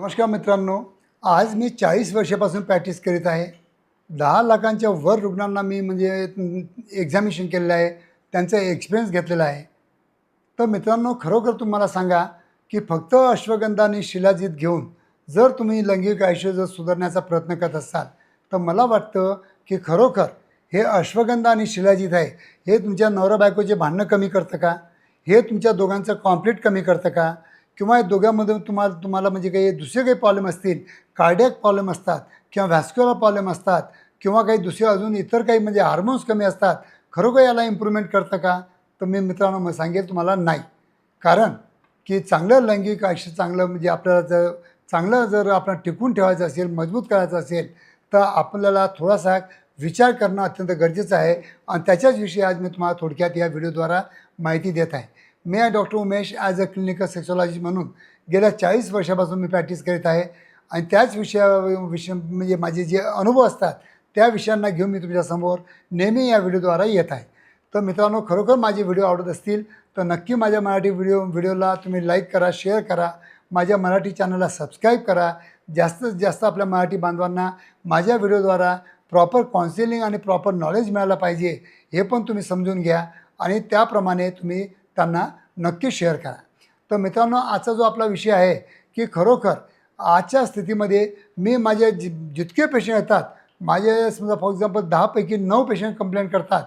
नमस्कार मित्रांनो आज मी चाळीस वर्षापासून प्रॅक्टिस करीत आहे. दहा लाखांच्या वर रुग्णांना मी म्हणजे एक्झामिनेशन केलेलं आहे त्यांचा एक्सपिरियन्स घेतलेला आहे. तर मित्रांनो खरोखर तुम्हाला सांगा की फक्त अश्वगंधा आणि शिलाजीत घेऊन जर तुम्ही लैंगिक आयुष्य जर सुधारण्याचा प्रयत्न करत असाल तर मला वाटतं की खरोखर हे अश्वगंधा आणि शिलाजीत आहे हे तुमच्या नवरा बायकोचे भांडणं कमी करतं का? हे तुमच्या दोघांचं कॉम्प्लीट कमी करतं का? किंवा या दोघांमध्ये तुम्हाला तुम्हाला म्हणजे काही दुसरे काही प्रॉब्लेम असतील कार्डियक प्रॉब्लेम असतात किंवा व्हॅस्क्युलर प्रॉब्लेम असतात किंवा काही दुसरे अजून इतर काही म्हणजे हार्मोन्स कमी असतात खरोखर याला इम्प्रूव्हमेंट करतं का? तर मी मित्रांनो मग सांगेल तुम्हाला नाही. कारण की चांगलं लैंगिक आयुष्य चांगलं म्हणजे आपल्याला जर चांगलं जर आपण टिकून ठेवायचं असेल मजबूत करायचं असेल तर आपल्याला थोडासा विचार करणं अत्यंत गरजेचं आहे. आणि त्याच्याच विषयी आज मी तुम्हाला थोडक्यात या व्हिडिओद्वारा माहिती देत आहे. मी आहे doctor Umesh as a clinical sexologist म्हणून गेल्या चाळीस वर्षापासून मी प्रॅक्टिस करीत आहे. आणि त्याच विषया विषय म्हणजे माझे जे अनुभव असतात त्या विषयांना घेऊन मी तुमच्यासमोर नेहमी या व्हिडिओद्वारा येत आहे. तर मित्रांनो खरोखर माझे व्हिडिओ आवडत असतील तर नक्की माझ्या मराठी व्हिडिओ व्हिडिओला तुम्ही लाईक करा शेअर करा. माझ्या मराठी चॅनलला सबस्क्राईब करा. जास्तीत जास्त आपल्या मराठी बांधवांना माझ्या व्हिडिओद्वारा प्रॉपर काउन्सिलिंग आणि प्रॉपर नॉलेज मिळालं पाहिजे हे पण तुम्ही समजून घ्या. आणि त्याप्रमाणे तुम्ही त्यांना नक्की शेअर करा. तर मित्रांनो आजचा जो आपला विषय आहे की खरोखर आजच्या स्थितीमध्ये मी माझे जि जितके पेशंट येतात माझे समजा फॉर एक्झाम्पल दहापैकी नऊ पेशंट कंप्लेंट करतात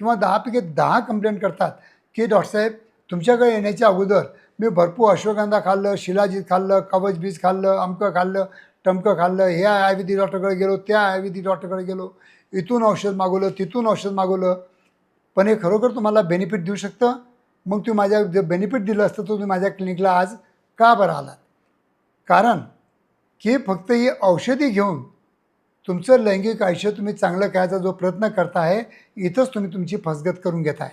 किंवा दहापैकी दहा कंप्लेंट करतात की डॉक्टरसाहेब तुमच्याकडे येण्याच्या अगोदर मी भरपूर अश्वगंधा खाल्लं शिलाजीत खाल्लं कवच बीज खाल्लं अमकं खाल्लं टमकं खाल्लं ह्या आयुर्वेदिक डॉक्टरकडे गेलो त्या आयुर्वेदिक डॉक्टरकडे गेलो इथून औषध मागवलं तिथून औषध मागवलं. पण हे खरोखर तुम्हाला बेनिफिट देऊ शकतं? मग तुम्ही माझ्या जे बेनिफिट दिलं असतं तर तुम्ही माझ्या क्लिनिकला आज का बरं आलात? कारण की फक्त ही औषधी घेऊन तुमचं लैंगिक आयुष्य तुम्ही चांगलं करायचा जो प्रयत्न करताय इथंच तुम्ही तुमची फसगत करून घेताय.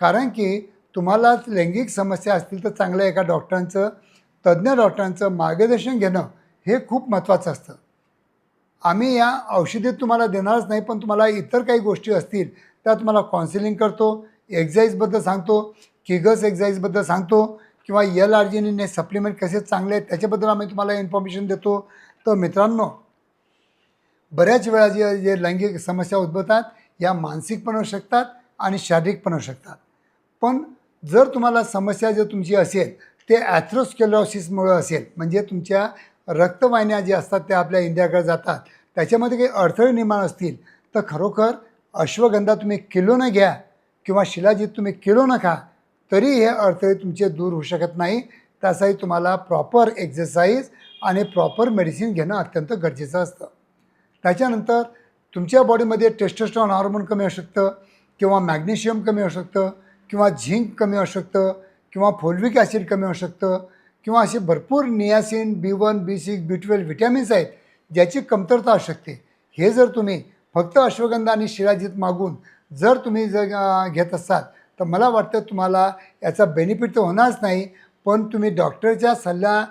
कारण की तुम्हाला लैंगिक समस्या असतील तर चांगल्या एका डॉक्टरांचं तज्ज्ञ डॉक्टरांचं मार्गदर्शन घेणं हे खूप महत्त्वाचं असतं. आम्ही या औषधीत तुम्हाला देणारच नाही पण तुम्हाला इतर काही गोष्टी असतील त्या तुम्हाला काउन्सिलिंग करतो एक्झाईजबद्दल सांगतो किगस एक्झाईजबद्दल सांगतो किंवा यल आर सप्लिमेंट कसे चांगले आहेत त्याच्याबद्दल आम्ही तुम्हाला इन्फॉर्मेशन देतो. तर मित्रांनो बऱ्याच वेळा जे जे लैंगिक समस्या उद्भवतात या मानसिक पण होऊ शकतात आणि शारीरिक पण होऊ शकतात. पण जर तुम्हाला समस्या जर तुमची असेल ते ॲथ्रोस्केलॉसिसमुळं असेल म्हणजे तुमच्या रक्तवाहिन्या ज्या असतात त्या आपल्या इंडियाकडे जातात त्याच्यामध्ये काही अडथळे निर्माण असतील तर खरोखर अश्वगंधा तुम्ही किलो न घ्या किंवा शिलाजीत तुम्ही किलोनं खा. तरी हे अडथळे तुमचे दूर होऊ शकत नाही. त्यासाठी तुम्हाला प्रॉपर एक्झरसाईज आणि प्रॉपर मेडिसिन घेणं अत्यंत गरजेचं असतं. त्याच्यानंतर तुमच्या बॉडीमध्ये टेस्टोस्ट्रॉन हार्मोन कमी असू शकतं किंवा मॅग्नेशियम कमी असू शकतं किंवा झिंक कमी असू शकतं किंवा फोल्विक ॲसिड कमी असू शकतं किंवा असे भरपूर niacin B one B six B twelve vitamins आहेत ज्याची कमतरता असू शकते. हे जर तुम्ही फक्त अश्वगंधा आणि शिराजीत मागून जर तुम्ही जर घेत असाल तर मला वाटतं तुम्हाला याचा बेनिफिट तर होणारच नाही पण तुम्ही डॉक्टरच्या सल्ला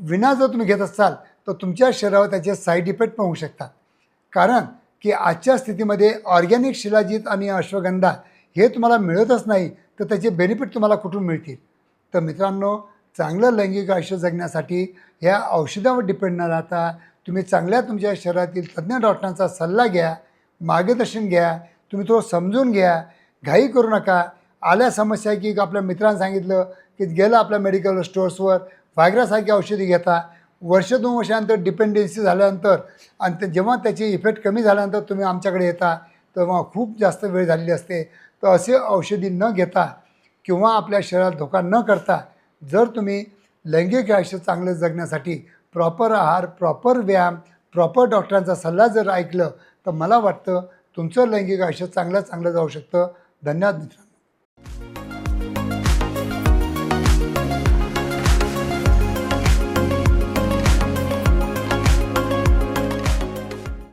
विना जर तुम्ही घेत असाल तर तुमच्या शरीरावर त्याचे साईड इफेक्ट पण होऊ शकतात. कारण की आजच्या स्थितीमध्ये ऑर्गॅनिक शिलाजीत आणि अश्वगंधा हे तुम्हाला मिळतच नाही तर त्याचे बेनिफिट तुम्हाला कुठून मिळतील? तर मित्रांनो चांगलं लैंगिक आयुष्य जगण्यासाठी ह्या औषधावर डिपेंड न राहता तुम्ही चांगल्या तुमच्या शरीरातील तज्ज्ञ डॉक्टरांचा सल्ला घ्या मार्गदर्शन घ्या तुम्ही तो समजून घ्या घाई करू नका आल्या समस्या की आपल्या मित्रांनी सांगितलं की गेलं आपल्या मेडिकल स्टोर्सवर व्हायग्रासारखी औषधी घेता. वर्ष दोन वर्षानंतर डिपेंडन्सी झाल्यानंतर आणि ते जेव्हा त्याची इफेक्ट कमी झाल्यानंतर तुम्ही आमच्याकडे येता तेव्हा खूप जास्त वेळ झालेली असते. तर असे औषधी न घेता किंवा आपल्या शरीरात धोका न करता जर तुम्ही लैंगिक आयुष्य चांगलं जगण्यासाठी प्रॉपर आहार प्रॉपर व्यायाम प्रॉपर डॉक्टरांचा सल्ला जर ऐकलं तर मला वाटतं तुमचं लैंगिक आयुष्य चांगलं चांगलं जाऊ शकतं. धन्यवाद मित्रांनो.